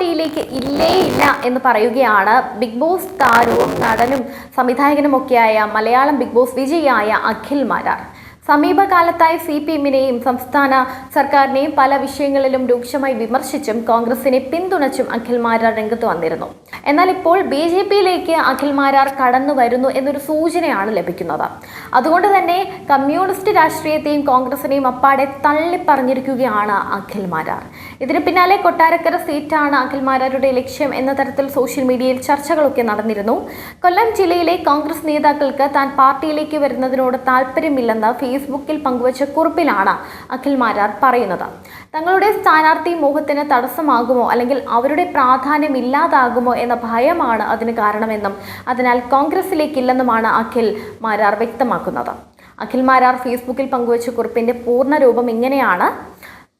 പാർട്ടിയിലേക്ക് ഇല്ലേ ഇല്ല എന്ന് പറയുകയാണ് ബിഗ് ബോസ് താരവും നടനും സംവിധായകനുമൊക്കെയായ മലയാളം ബിഗ് ബോസ് വിജയിയായ അഖിൽ മാരാർ. സമീപകാലത്തായി സി പി എമ്മിനെയും സംസ്ഥാന സർക്കാരിനെയും പല വിഷയങ്ങളിലും രൂക്ഷമായി വിമർശിച്ചും കോൺഗ്രസിനെ പിന്തുണച്ചും അഖിൽ മാരാർ രംഗത്ത് വന്നിരുന്നു. എന്നാൽ ഇപ്പോൾ ബി ജെ പിയിലേക്ക് അഖിൽ മാരാർ കടന്നു വരുന്നു എന്നൊരു സൂചനയാണ് ലഭിക്കുന്നത്. അതുകൊണ്ട് തന്നെ കമ്മ്യൂണിസ്റ്റ് രാഷ്ട്രീയത്തെയും കോൺഗ്രസിനെയും അപ്പാടെ തള്ളിപ്പറഞ്ഞിരിക്കുകയാണ് അഖിൽമാരാർ ഇതിന് പിന്നാലെ കൊട്ടാരക്കര സീറ്റാണ് അഖിൽമാരാരുടെ ലക്ഷ്യം എന്ന തരത്തിൽ സോഷ്യൽ മീഡിയയിൽ ചർച്ചകളൊക്കെ നടന്നിരുന്നു. കൊല്ലം ജില്ലയിലെ കോൺഗ്രസ് നേതാക്കൾക്ക് താൻ പാർട്ടിയിലേക്ക് വരുന്നതിനോട് താല്പര്യമില്ലെന്ന് ഫേസ്ബുക്കിൽ പങ്കുവച്ച കുറിപ്പിലാണ് അഖിൽ മാരാർ പറയുന്നത്. തങ്ങളുടെ സ്ഥാനാർത്ഥി മോഹത്തിന് തടസ്സമാകുമോ അല്ലെങ്കിൽ അവരുടെ പ്രാധാന്യം ഇല്ലാതാകുമോ എന്ന ഭയമാണ് അതിന് കാരണമെന്നും അതിനാൽ കോൺഗ്രസിലേക്കില്ലെന്നുമാണ് അഖിൽ മാരാർ വ്യക്തമാക്കുന്നത്. അഖിൽ മാരാർ ഫേസ്ബുക്കിൽ പങ്കുവച്ച കുറിപ്പിന്റെ പൂർണ രൂപം ഇങ്ങനെയാണ്.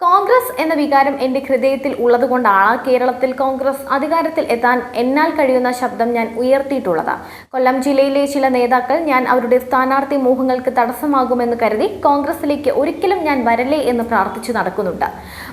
കോൺഗ്രസ് എന്ന വികാരം എന്റെ ഹൃദയത്തിൽ ഉള്ളതുകൊണ്ടാണ് കേരളത്തിൽ കോൺഗ്രസ് അധികാരത്തിൽ എത്താൻ എന്നാൽ കഴിയുന്ന ശബ്ദം ഞാൻ ഉയർത്തിയിട്ടുള്ളത്. കൊല്ലം ജില്ലയിലെ ചില നേതാക്കൾ ഞാൻ അവരുടെ സ്ഥാനാർത്ഥി മോഹങ്ങൾക്ക് തടസ്സമാകുമെന്ന് കരുതി കോൺഗ്രസിലേക്ക് ഒരിക്കലും ഞാൻ വരല്ലേ എന്ന് പ്രാർത്ഥിച്ചു നടക്കുന്നുണ്ട്.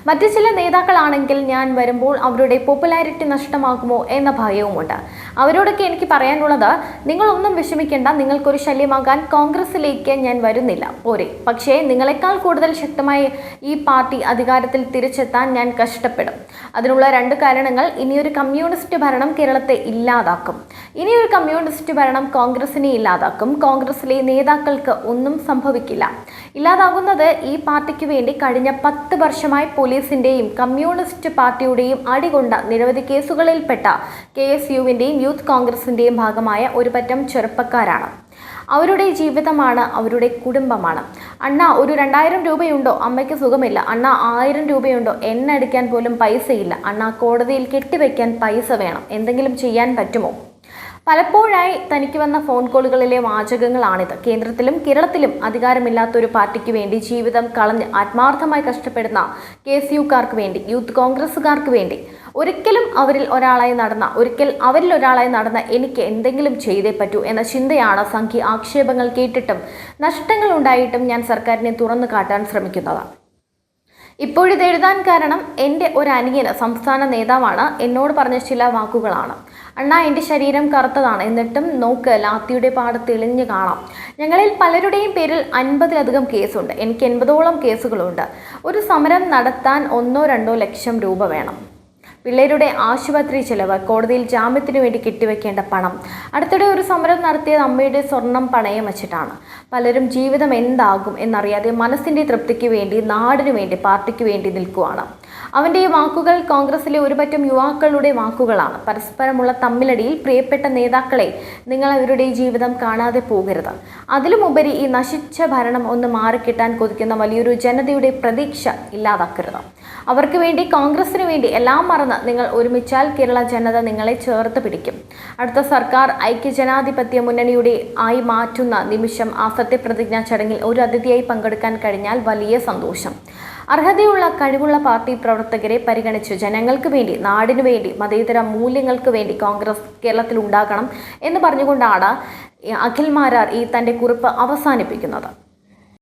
മറ്റു ചില നേതാക്കളാണെങ്കിൽ ഞാൻ വരുമ്പോൾ അവരുടെ പോപ്പുലാരിറ്റി നഷ്ടമാകുമോ എന്ന ഭയവുമുണ്ട്. അവരോടൊക്കെ എനിക്ക് പറയാനുള്ളത് നിങ്ങളൊന്നും വിഷമിക്കേണ്ട നിങ്ങൾക്കൊരു ശല്യമാകാൻ കോൺഗ്രസിലേക്ക് ഞാൻ വരുന്നില്ല. പോരെ. പക്ഷേ നിങ്ങളെക്കാൾ കൂടുതൽ ശക്തമായി ഈ പാർട്ടി അധികാരത്തിൽ തിരിച്ചെത്താൻ ഞാൻ കഷ്ടപ്പെടും. അതിനുള്ള രണ്ട് കാരണങ്ങൾ ഇനിയൊരു കമ്മ്യൂണിസ്റ്റ് ഭരണം കേരളത്തെ ഇല്ലാതാക്കും. ഇനിയൊരു കമ്മ്യൂണിസ്റ്റ് ഭരണം കോൺഗ്രസിനെ ഇല്ലാതാക്കും. കോൺഗ്രസിലെ നേതാക്കൾക്ക് ഒന്നും സംഭവിക്കില്ല. ഇല്ലാതാകുന്നത് ഈ പാർട്ടിക്ക് വേണ്ടി കഴിഞ്ഞ പത്ത് വർഷമായി പോലീസിന്റെയും കമ്മ്യൂണിസ്റ്റ് പാർട്ടിയുടെയും അടികൊണ്ട നിരവധി കേസുകളിൽപ്പെട്ട കെ എസ് യുവിന്റെയും യൂത്ത് കോൺഗ്രസിന്റെയും ഭാഗമായ ഒരു പറ്റം ചെറുപ്പക്കാരാണ്. അവരുടെ ജീവിതമാണ് അവരുടെ കുടുംബമാണ്. അണ്ണ ഒരു രണ്ടായിരം രൂപയുണ്ടോ? അമ്മയ്ക്ക് സുഖമില്ല. അണ്ണ ആയിരം രൂപയുണ്ടോ? എണ്ണ അടിക്കാൻ പോലും പൈസയില്ല. അണ്ണ കോടതിയിൽ കെട്ടിവെക്കാൻ പൈസ വേണം. എന്തെങ്കിലും ചെയ്യാൻ പറ്റുമോ? പലപ്പോഴായി തനിക്ക് വന്ന ഫോൺ കോളുകളിലെ വാചകങ്ങളാണിത് കേന്ദ്രത്തിലും കേരളത്തിലും അധികാരമില്ലാത്ത ഒരു പാർട്ടിക്ക് വേണ്ടി ജീവിതം കളഞ്ഞ് ആത്മാർത്ഥമായി കഷ്ടപ്പെടുന്ന കെ എസ് യുക്കാർക്ക് വേണ്ടി യൂത്ത് കോൺഗ്രസ്സുകാർക്ക് വേണ്ടി. ഒരിക്കലും അവരിൽ ഒരാളായി നടന്ന ഒരിക്കൽ അവരിൽ ഒരാളായി നടന്ന എനിക്ക് എന്തെങ്കിലും ചെയ്തേ പറ്റൂ എന്ന ചിന്തയാണ് സംഖ്യ ആക്ഷേപങ്ങൾ കേട്ടിട്ടും നഷ്ടങ്ങൾ ഉണ്ടായിട്ടും ഞാൻ സർക്കാരിനെ തുറന്നു കാട്ടാൻ ശ്രമിക്കുന്നത് ഇപ്പോഴിത് എഴുതാൻ കാരണം എന്റെ ഒരു അനിയന് സംസ്ഥാന നേതാവാണ്. എന്നോട് പറഞ്ഞ ചില വാക്കുകളാണ്. അണ്ണാ എന്റെ ശരീരം കറുത്തതാണ്. എന്നിട്ടും നോക്ക് ലാത്തിയുടെ പാട് തെളിഞ്ഞു കാണാം. ഞങ്ങളിൽ പലരുടെയും പേരിൽ അൻപതിലധികം കേസുണ്ട്. എനിക്ക് എൺപതോളം കേസുകളുണ്ട്. ഒരു സമരം നടത്താൻ ഒന്നോ രണ്ടോ ലക്ഷം രൂപ വേണം. പിള്ളേരുടെ ആശുപത്രി ചെലവ് കോടതിയിൽ ജാമ്യത്തിനു വേണ്ടി കെട്ടിവെക്കേണ്ട പണം. അടുത്തിടെ ഒരു സമരം നടത്തിയത് അമ്മയുടെ സ്വർണം പണയം വച്ചിട്ടാണ്. പലരും ജീവിതം എന്താകും എന്നറിയാതെ മനസ്സിന്റെ തൃപ്തിക്ക് വേണ്ടി നാടിനു വേണ്ടി പാർട്ടിക്ക് വേണ്ടി നിൽക്കുവാണ്. അവന്റെ ഈ വാക്കുകൾ കോൺഗ്രസിലെ ഒരുപറ്റം യുവാക്കളുടെ വാക്കുകളാണ്. പരസ്പരമുള്ള തമ്മിലടിയിൽ പ്രിയപ്പെട്ട നേതാക്കളെ നിങ്ങൾ അവരുടെ ജീവിതം കാണാതെ പോകരുത്. അതിലുമുപരി ഈ നശിച്ച ഭരണം ഒന്ന് മാറിക്കിട്ടാൻ കൊതിക്കുന്ന വലിയൊരു ജനതയുടെ പ്രതീക്ഷ ഇല്ലാതാക്കരുത്. അവർക്ക് വേണ്ടി കോൺഗ്രസിന് വേണ്ടി എല്ലാം മറന്ന് നിങ്ങൾ ഒരുമിച്ചാൽ കേരള ജനത നിങ്ങളെ ചേർത്ത് പിടിക്കും. അടുത്ത സർക്കാർ ഐക്യജനാധിപത്യ മുന്നണിയുടെ ആയി മാറ്റുന്ന നിമിഷം ആ സത്യപ്രതിജ്ഞാ ചടങ്ങിൽ ഒരു അതിഥിയായി പങ്കെടുക്കാൻ കഴിഞ്ഞാൽ വലിയ സന്തോഷം. അർഹതയുള്ള കഴിവുള്ള പാർട്ടി പ്രവർത്തകരെ പരിഗണിച്ച്. ജനങ്ങൾക്ക് വേണ്ടി നാടിനു വേണ്ടി മതേതര മൂല്യങ്ങൾക്ക് വേണ്ടി കോൺഗ്രസ് കേരളത്തിൽ ഉണ്ടാകണം എന്ന് പറഞ്ഞുകൊണ്ടാണ് അഖിൽ മാരാർ ഈ തന്റെ കുറിപ്പ് അവസാനിപ്പിക്കുന്നത്.